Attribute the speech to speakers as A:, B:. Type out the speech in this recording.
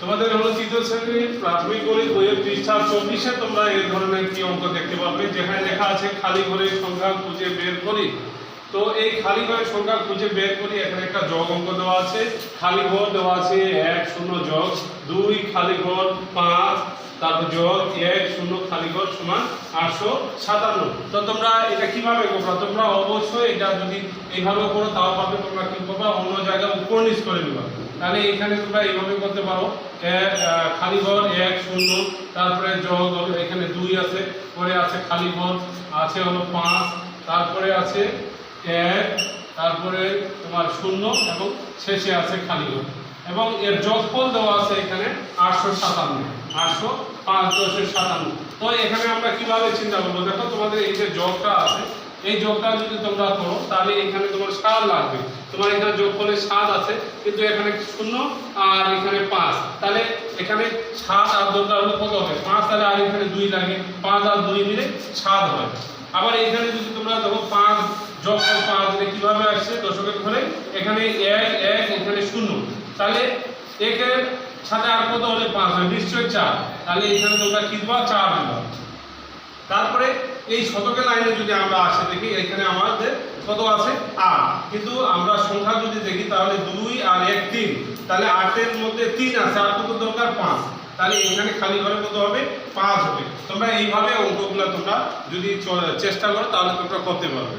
A: তোমাদের হলো তৃতীয় শ্রেণির প্রাথমিক গণিত বইয়ের পৃষ্ঠা চব্বিশে তোমরা এই ধরনের কি অঙ্ক দেখতে পাবে যেখানে লেখা আছে খালি ঘরের সংখ্যা খুঁজে বের করি। তো এই খালি ঘরের সংখ্যা খুঁজে বের করি, এখানে একটা যোগ অঙ্ক দেওয়া আছে। খালি ঘর দেওয়া আছে এক শূন্য যোগ দুই খালি ঘর পাঁচ, তারপর যোগ এক শূন্য খালি ঘর সমান আটশো সাতান্ন। তো তোমরা এটা কীভাবে করবা? তোমরা অবশ্যই এটা যদি এইভাবে করো, তাও পারবে, তোমরা কি করবা? অন্য জায়গায় উপর নিচ করে নিবা। তাহলে এখানে তোমরা এইভাবে করতে পারো। খালি ঘর এক শূন্য, তারপরে হলো এখানে দুই আছে, পরে আছে খালি ঘর, আছে হলো পাঁচ, তারপরে আছে এক, তারপরে তোমার শূন্য এবং শেষে আছে খালি ঘর। এবং এর যোগফল দেওয়া আছে এখানে আটশো সাতান্ন, আটশো পাঁচ দশের সাতান্ন। তো এখানে আমরা কীভাবে চিন্তা করব? দেখো তোমাদের এই যে যোগটা আছে এই যোগটা যদি তোমরা করো, তাহলে এখানে তোমার সাত লাগবে। তোমার এখানে যোগ করলে সাত আছে, কিন্তু এখানে শূন্য আর এখানে পাঁচ। তাহলে এখানে সাত আর দুটা হলে কত হবে? পাঁচ তাহলে আর এখানে দুই লাগে। পাঁচ আর দুই মিলে সাত হয়। আবার এখানে যদি তোমরা দেখো পাঁচ, যোগফল পাঁচ দিলে কীভাবে আসছে? দশকের ঘরে এখানে এক এক, এখানে শূন্য। তাহলে একের সাথে আর কত হলে পাঁচ হয়? নিশ্চয়ই চার। তাহলে এখানে তোমরা কি দিবা? চার দিবা। তারপরে এই শতকের লাইনে যদি আমরা আসে দেখি, এখানে আমাদের কত আছে আট। কিন্তু আমরা সংখ্যা যদি দেখি, তাহলে দুই আর এক তিন। তাহলে আটের মধ্যে তিন আছে, আর কত দরকার? পাঁচ। তাহলে এখানে খালি ঘরে কত হবে? পাঁচ হবে। তোমরা এইভাবে অঙ্কগুলো তোমরা যদি চেষ্টা করো, তাহলে তোমরা করতে পারবে।